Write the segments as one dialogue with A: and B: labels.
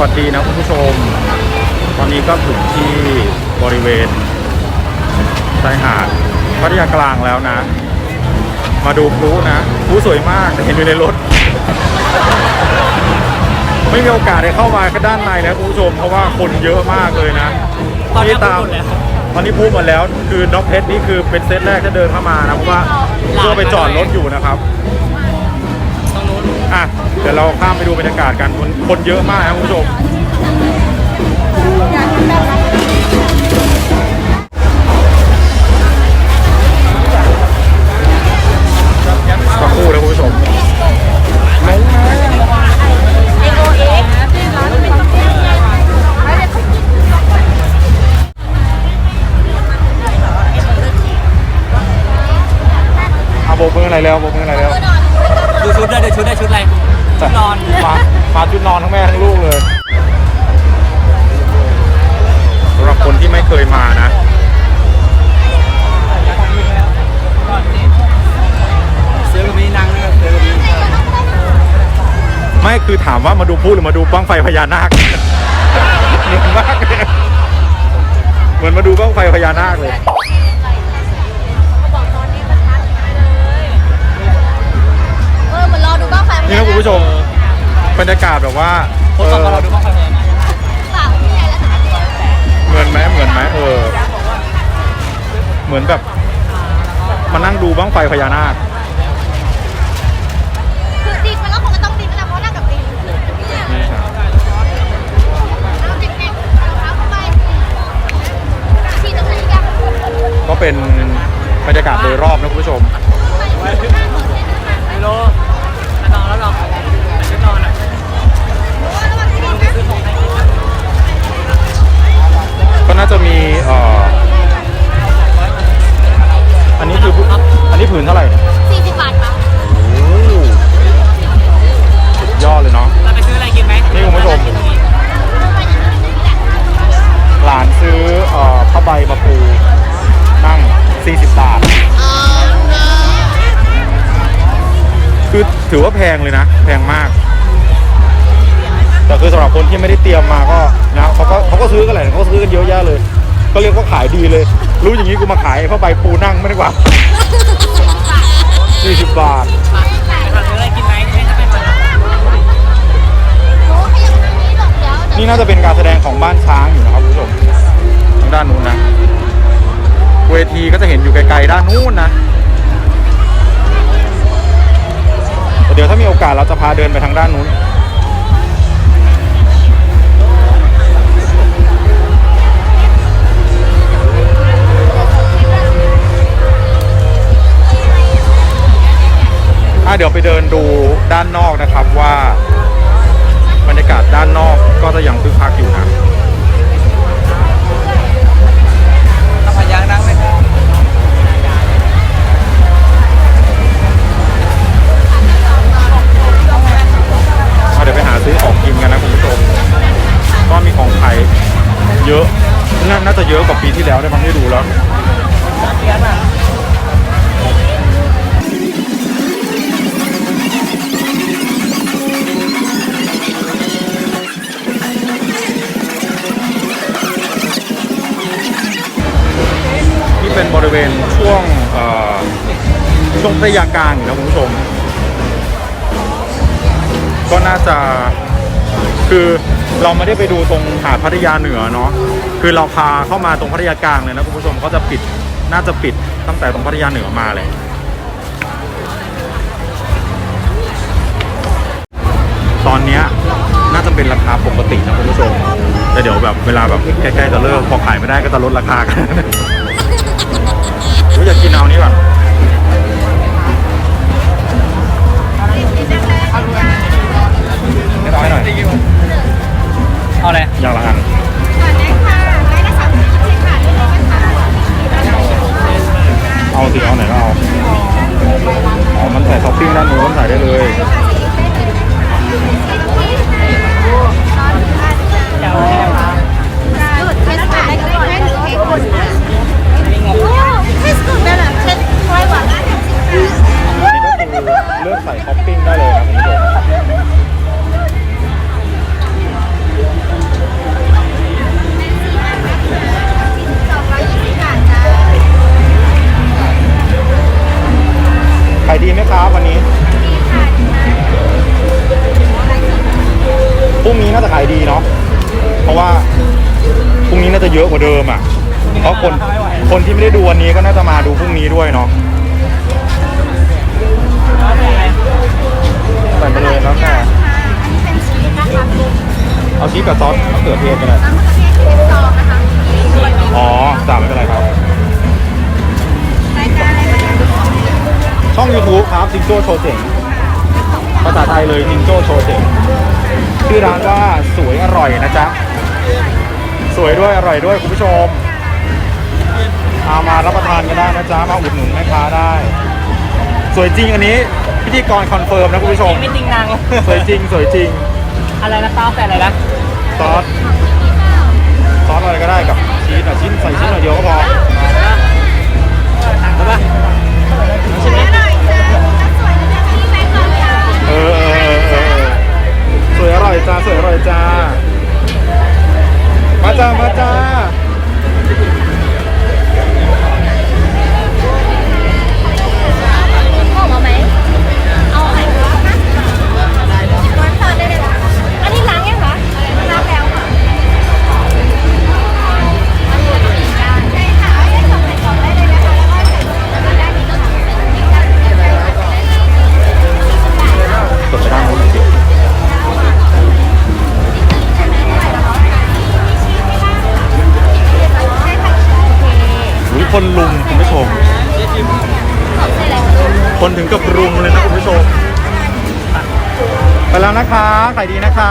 A: วัสดีนะคุณผู้ชม ตอนนี้ก็ถึงที่บริเวณชายหาดพัทยากลางแล้วนะ มาดูพลุนะพลุสวยมากแต่เห็นอยู่ในรถ ไม่มีโอกาสได้เข้ามาก็ด้านในนะคุณผู้ชม เพราะว่าคนเยอะมากเลยนะ
B: ตอนนี้
A: ตาม
B: พูดหมดแล้ว
A: ตอนนี้พูดหมดแล้ว คือน้องเพชรนี่คือเป็นเซตแรกที่เดินเข้ามานะเพราะว่าเพื่อไปจอดรถอยู่นะครับ
B: ตรงนู้น
A: อะเดี๋ยวเราข้ามไปดูบรรยากาศกันคนคนเยอะมากนะคุณผู้ชมสักครู่นะคุณผู้ชมเอาโบกมืออะไรแล้วโบกมืออะไรแล้ว
B: ดูชุดได้ดูชุดได้ชุดอะไร ดนอน
A: มามาชุดนอนทั้งแม่ทั้งลูกเลยสำหรับคนที่ไม่เคยมานะ
B: เสื้อกับมีนังด้วยเสื้อกับมี
A: ไม่คือถามว่ามาดูพูดหรือมาดูบ้างไฟพญานาคเหมือนมากเลยเหมือนมาดูบ้างไฟพญานาคเลย
C: เออเหมือนรอดูบ้างไฟ
A: นี่นะคุณผู้ชม บรรยากาศแบบว่า
B: คน
A: เอ
B: ต่อ
A: อ
B: มาเราดูบ้างไฟพญานาค
C: สาวที่ใหญ่และสาวที่
A: เหมือนไหมเหมือนไหมเออ เหมือนแบบมานั่งดูบ้างไฟพญานาค
C: คือตีมันแล้วคงจะต้องตีมันแล้วเพราะนั่งกับตีนนี่ครับก็
A: เป็นบรรยากาศโดยรอบนะคุณผู้ชม คืออันนี้ผืนเท่าไหร่เนี่ย
C: สี่สิบบาทปะ
A: โอ้โหสุดยอดเลยเนาะ
B: เราไปซื้ออะไรกินไหม
A: นี่คุณผู้ชม หลานซื้อเอ่อผ้าใบมาปูนั่ง 40 บาท คือถือว่าแพงเลยนะ แพงมาก แต่คือสำหรับคนที่ไม่ได้เตรียมมาก็นะเขาก็เขาก็ซื้อกันแหละเขาก็ซื้อกันเยอะแยะเลย ก็เรียกว่าขายดีเลย รู้อย่างนี้กูมาขายผ้าใบปูนั่งไม่ดีกว่า40บาท
B: ไปหาซื้ออะไรกินไหมไม่ถ้าไปมา
C: โอ้ขยับทางนี้หลบเดี๋ยว
A: นี่น่าจะเป็นการแสดงของบ้านช้างอยู่นะครับคุณผู้ชมทางด้านนู้นนะ เวทีก็จะเห็นอยู่ไกลๆด้านนู้นนะแต่เดี๋ยวถ้ามีโอกาสเราจะพาเดินไปทางด้านนู้น เดี๋ยวไปเดินดูด้านนอกนะครับว่าบรรยากาศด้านนอกก็จะยังคึกคักอยู่นะ
B: ถ้าพยางนั่งไหมครับ
A: เดี๋ยวไปหาซื้อของกินกันนะคุณผู้ชมก็มีของขายเยอะ น่าจะเยอะกว่าปีที่แล้วได้มั้งที่ดูแล้ว ช่วงพัทยากลางอยู่นะคุณผู้ชม ก็น่าจะคือเราไม่ได้ไปดูตรงหาดพัทยาเหนือเนาะคือเราพาเข้ามาตรงพัทยากลางเลยนะคุณผู้ชมก็จะปิดน่าจะปิดตั้งแต่ตรงพัทยาเหนือมาเลยตอนเนี้ยน่าจะเป็นราคาปกตินะคุณผู้ชมแต่เดี๋ยวแบบเวลาแบบใกล้ๆจะเลิกพอขายไม่ได้ก็จะลดราคากัน เพราะคนคนที่ไม่ได้ดูวันนี้ก็น่าจะมาดูพรุ่งนี้ด้วยเนาะใส่ไปเลยแล้วแต่
C: อันนี้เป็นชีสนะคะ
A: เอาชีสกับซอสมะเขือเทศไปเลย
C: น้ำมะเขือเทศเทสซองนะคะส่วน
A: อ๋อจ่าไม่เป็นไรครับ
C: รายการอะไรมาเนี่ย
A: ช่อง YouTube ครับจิงโจ้โชว์เจ๋งภาษาไทยเลยจิงโจ้โชว์เจ๋งชื่อร้านว่าสวยอร่อยนะจ๊ะ สวยด้วยอร่อยด้วยคุณผู้ชม เอามารับประทานกันได้นะจ๊ะมาอุดหนุนแม่ค้าได้ สวยจริงอันนี้พิธีกรคอนเฟิร์มนะคุณผู้ชม
B: ไม่จริงนาง
A: สวยจริงสวยจริง
B: อะไรนะต้าแต่อะไรนะ
A: ซอสซอสอะไรก็ได้กับชีสอะชิ้นใส่ชิ้นหน่อยเดียวก็พอ
B: ทางก็ปะ
C: สวยอร่อยจ้าสวยนะคะที่แบงค์ก่อนค่ะ
A: เออเออเออเออสวยอร่อยจ้าสวยอร่อยจ้ามาจ้ามาจ้า
C: เอา
A: ไปแล้วนะคะขายดีนะคะ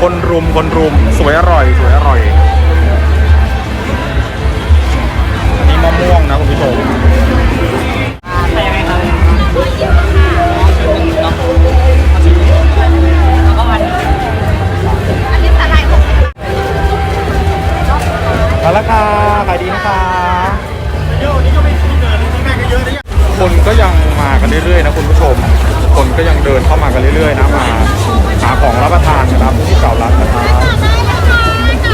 A: คนรุมคนรุมสวยอร่อย สวยอร่อยอันนี้มะม่วงนะคุณผู้ชม
B: ใช่ไหมครับแล้วก็อัน
C: อันนี้สาหร่ายอบ
A: ไปแล้วค่ะขายดีนะคะ คนก็ยังมากันเรื่อยๆนะคุณผู้ชม คนก็ยังเดินเข้ามากันเรื่อยๆนะมาหาของรับประทานนะครับที่เก่ารัดนะครับ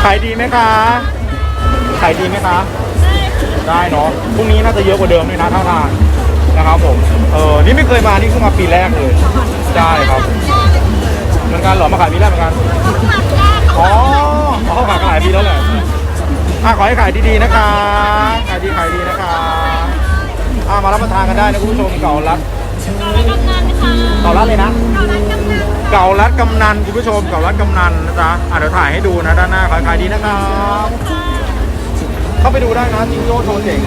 A: ขายดีไหมคะขายดีไหมคะได้เนาะพรุ่งนี้น่าจะเยอะกว่าเดิมเลยนะท่าทางนะครับผมเออนี่ไม่เคยมานี่เพิ่งมาปีแรกเลยได้ครับเหมือนกันหรอมาขายปีแรกเหมือนกันอ๋ออ๋อขายกันหลายปีแล้วแหละอะขอให้ขายดีๆนะคะขายดีขายดีนะคะ อะมารับประทานกันได้นะคุณผู้ชมเก่ารัดเก่ารัดเลยนะเก่ารัดกำนันคุณผู้ชมเก่ารัดกำนันนะจ๊ะอะเดี๋ยวถ่ายให้ดูนะด้านหน้าขอให้ขายดีนะครับเข้าไปดูได้นะจิงโจ้โชว์เจ๋ง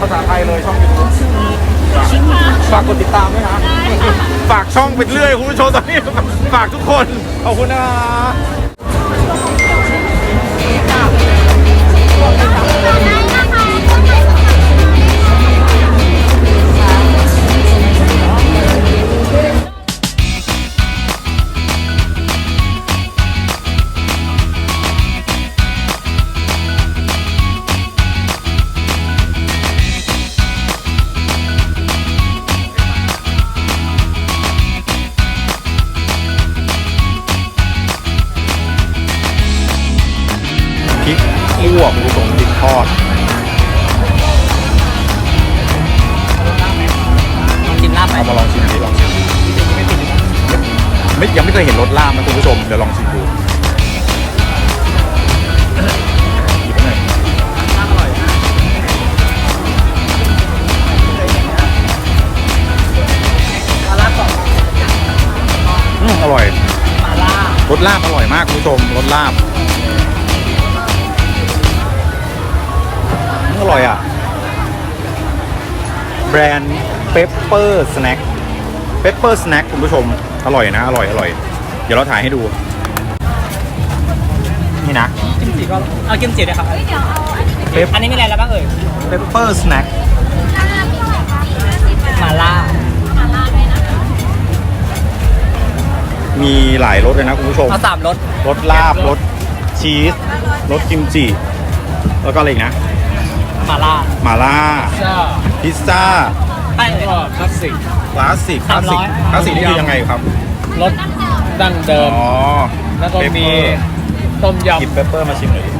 A: ภาษาไทยเลยช่องยูทูบฝากกดติดตามด้วยนะ ฝากช่องไปเรื่อยคุณผู้ชมตอนนี้ฝากทุกคนขอบคุณนะ อด
B: จิ้มลาบไป
A: เอามาลองชิมดิลองชิมไม่ยังไม่เคยเห็นรสลาบนะคุณผู้ชมเดี๋ยวลองชิมดูหยิบมาหน่อย
B: ลาบอร่อยมาลาบก่อน
A: อืมอร่อย
B: ม
A: รสลาบ อร่อยมากคุณผู้ชมรสลาบอืมอร่อยอะ แบรนด์ Pepper Snack Pepper Snack คุณผู้ชม อร่อยนะ อร่อยอร่อย เดี๋ยวเราถ่ายให้ดู นี่นะ
B: กิมจิก็เอากิมจิด้วยครับ
A: Pep
B: อันนี้มีอะไรแล้วบ้างเอ่ย
A: Pepper Snack
B: มาล่า
A: มีหลายรสเลยนะคุณผู้ชม
B: เอาสามรส
A: รสลาบรสชีสรสกิมจิ แล้วก็อะไรอีกนะ
B: มาล่า
A: หม่าล่า
B: จ้า
A: พิซซ่า
B: ไปเลยคลาสสิก
A: คลาสสิก คลาสสิก
B: สามร้อย
A: คลาสสิกนี่คือยังไงครับ
D: รสดั้งเดิม
A: อ๋อ
D: แล้วก็มี
A: Pepper
D: ต้ม
A: หยิบ
D: ยำ
A: เปปเปอร์มาชิมหน่อยดิ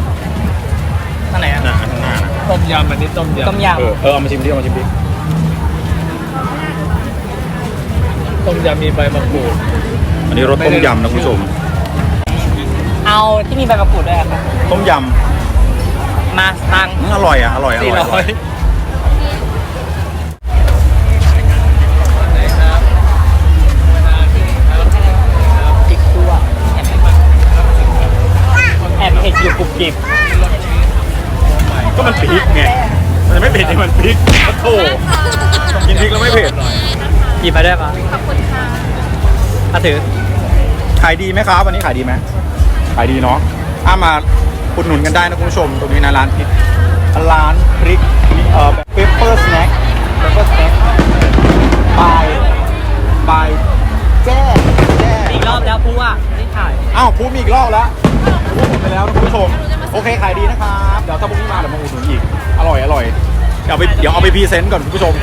B: ท่านไหนอะ
A: หน้าข้างหน้านะ
D: ต้มยำอันนี้ต้มยำ
B: ต้มย
A: เออ เออ เอามาชิมดิ เอามาชิมดิ
D: ต้มยำมีใบมะกรูด
A: อันนี้รสต้มยำนะคุณผู้ชม
B: เอาที่มีใบมะกรูดด้วยอะค่ะ
A: ต้มย
B: มาตังค์ำ
A: อืมอร่อยอะ อร่อยอ
B: สี่
A: ร่อย
B: ร้
A: อ
B: อ
A: ร่อยย
B: พริกคั่วแอบเผ็ดอยู่กรุบกริบ
A: ก็มันพริกไง มันจะไม่เผ็ดที่มันพริกโอ้โหกินพริกแล้วไม่เผ็ด
B: หยิบมาด้วยปะ
C: ขอบคุณค่ะ
B: มาถือ
A: ขายดีไหมครับวันนี้ขายดีไหมขายดีเนาะถ้ามา อุดหนุนกันได้นะคุณผู้ชม ตรงนี้นะร้านพริกร้านพริกเอ่อเปเปอร์สแน็คเปเปอร์สแน็คบายบายแจ้แจ้
B: อีกรอบแล้วพูว่าไม่ได้ถ่าย
A: อ้าวพูดมีอีกรอบแล้วพูดหมดไปแล้วนะคุณผู้ชม โอเคขายดีนะครับ เดี๋ยวถ้าพรุ่งนี้มาเดี๋ยวมาอุดหนุนอีก อร่อยอร่อย เดี๋ยวเอาไปเดี๋ยวเอาไปพรีเซนต์ก่อนคุณผู้ชม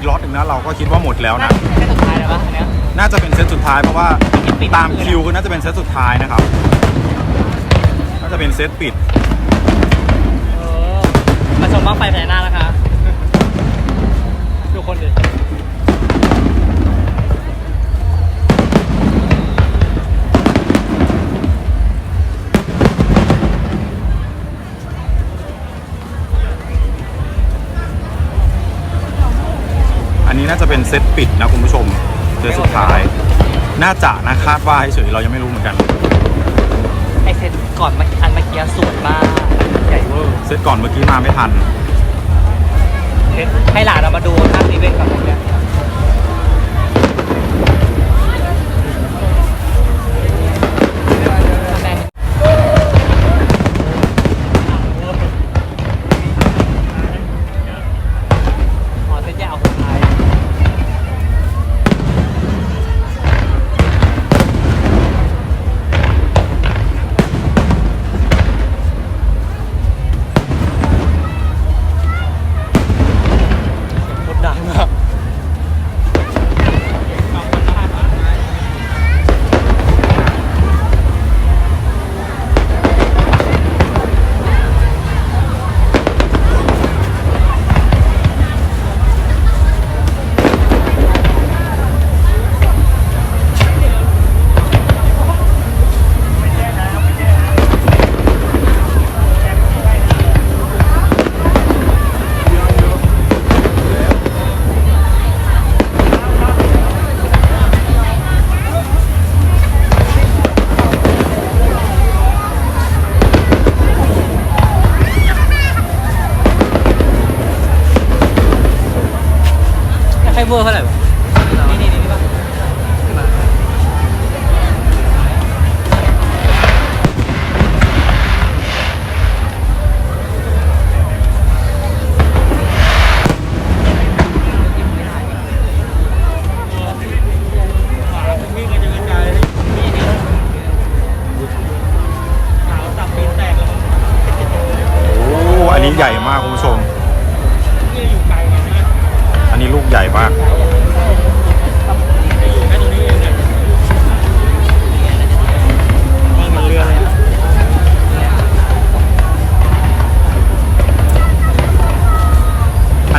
A: อีกล็อตหนึ่งนะเราก็คิดว่าหมดแล้วนะ
B: แค่สุดท้ายแล้วปะอันเนี้ย
A: น่าจะเป็นเซตสุดท้ายเพราะว่าตามคิวคือน่าจะเป็นเซตสุดท้ายนะครับน่าจะเป็นเซตปิด
B: เออมาชมบ้างไฟพญานาคนะคะ ดูคนดิ
A: นนี้น่าจะเป็นเซตปิดนะคุณผู้ชมเซตสุดท้าย น่าจะนะคาดว่าเฉยๆเรายังไม่รู้เหมือนกัน
B: ไอเซตก่อนมาอันเมื่อกี้สวยมากใหญ่เวอร์
A: เซตก่อนเมื่อกี้มาไม่ทัน
B: ให้หลานเรามาดูภาพรีเวนกับผมเนี่ย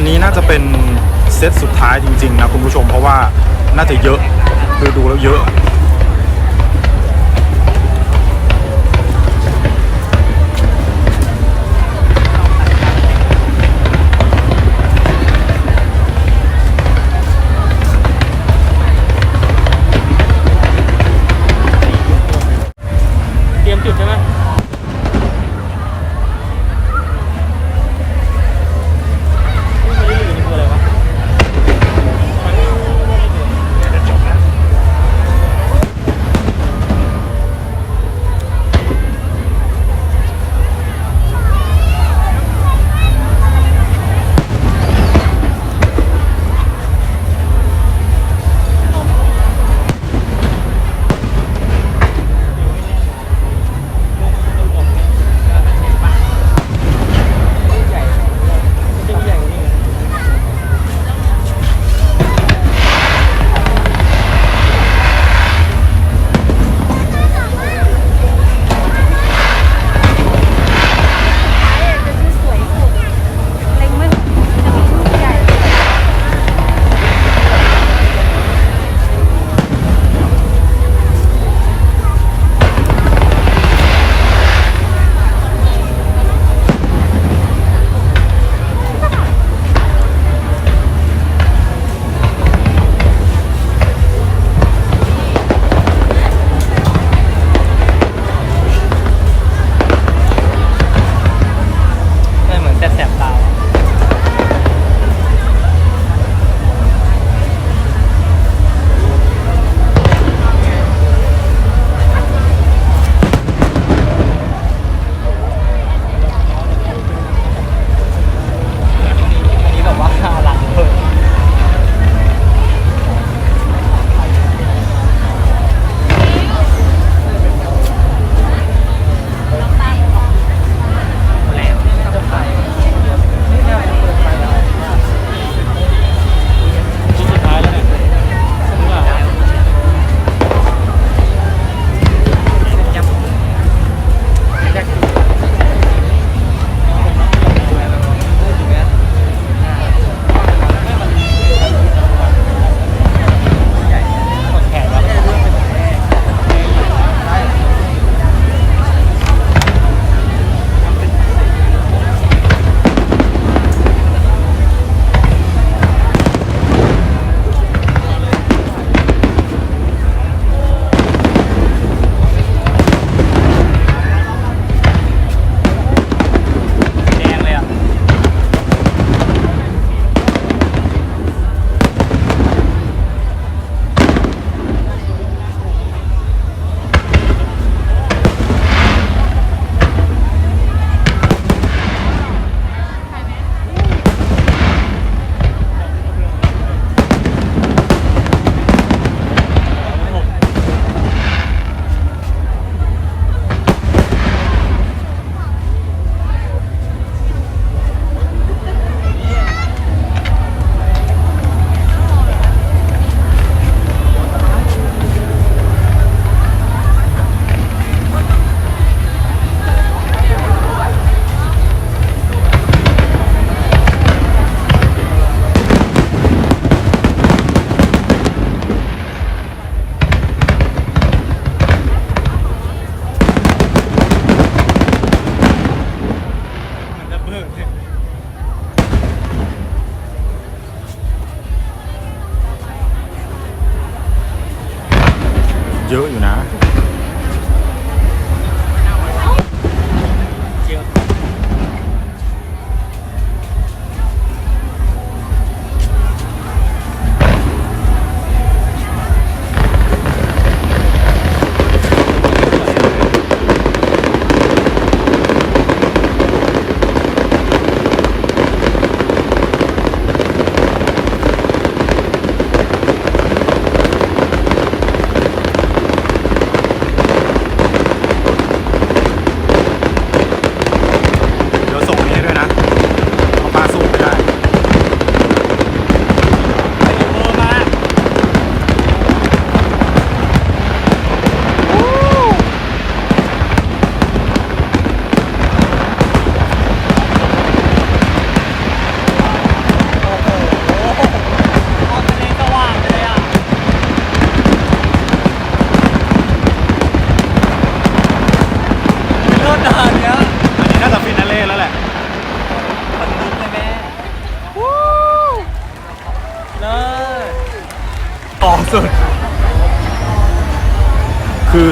B: นนี้น่า
A: จะเป็นเซตสุดท้ายจริงๆนะคุณผู้ชมเพราะว่าน่าจะเยอะคือดูแล้วเยอะ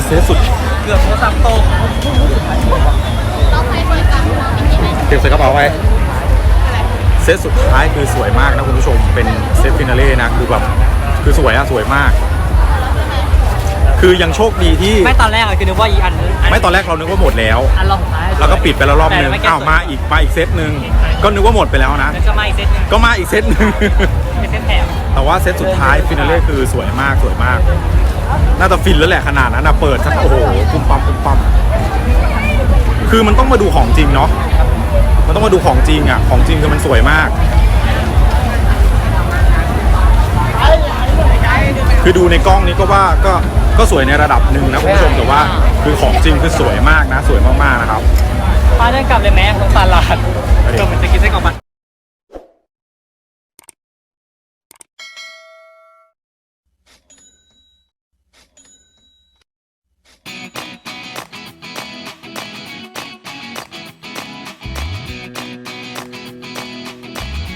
A: เซตสุด
B: เกือบโทรศัพท์ตก
C: เราใครสวยจังมีกี่ไหม
A: เก็บใส่กระเป๋าไว้เซตสุดท้ายคือสวยมากนะคุณผู้ชมเป็นเซตฟินาเล่นะคือแบบคือสวยอะสวยมาก คือยังโชคดีที่
B: ไม่ตอนแรกอะคือนึกว่าอีอัน
A: ไม่ตอนแรกเรานึกว่าหมดแล้ว
B: อันรอบสุดท้าย
A: แล้วก็ปิดไปแล้วรอบนึง
B: แต่ไม่แก้
A: อ้าวมาอีกมาอีกเซตหนึ่งก็นึกว่าหมดไปแล้วนะ
B: แล้วก็มาอีกเซตหนึง
A: ก็มาอีกเซตหนึ่ง
B: เป็นเซตแถม
A: แต่ว่าเซตสุดท้ายฟินาเล่คือสวยมากสวยมาก น่าจะฟินแล้วแหละขนาดนั้นนะเปิดสักโอ้โหปุ่มปั๊มปุ่มปั๊มคือมันต้องมาดูของจริงเนาะมันต้องมาดูของจริงอะ ของจริงคือมันสวยมาก คือดูในกล้องนี้ก็ว่าก็ก็สวยในระดับหนึ่งนะคุณผู้ชมแต่ว่า คือของจริงคือสวยมากนะ สวยมากๆนะครับ
B: ป้าเดินกลับเลยแม่สงสารหลานเกือบมันจะกินไส้กรอกมัน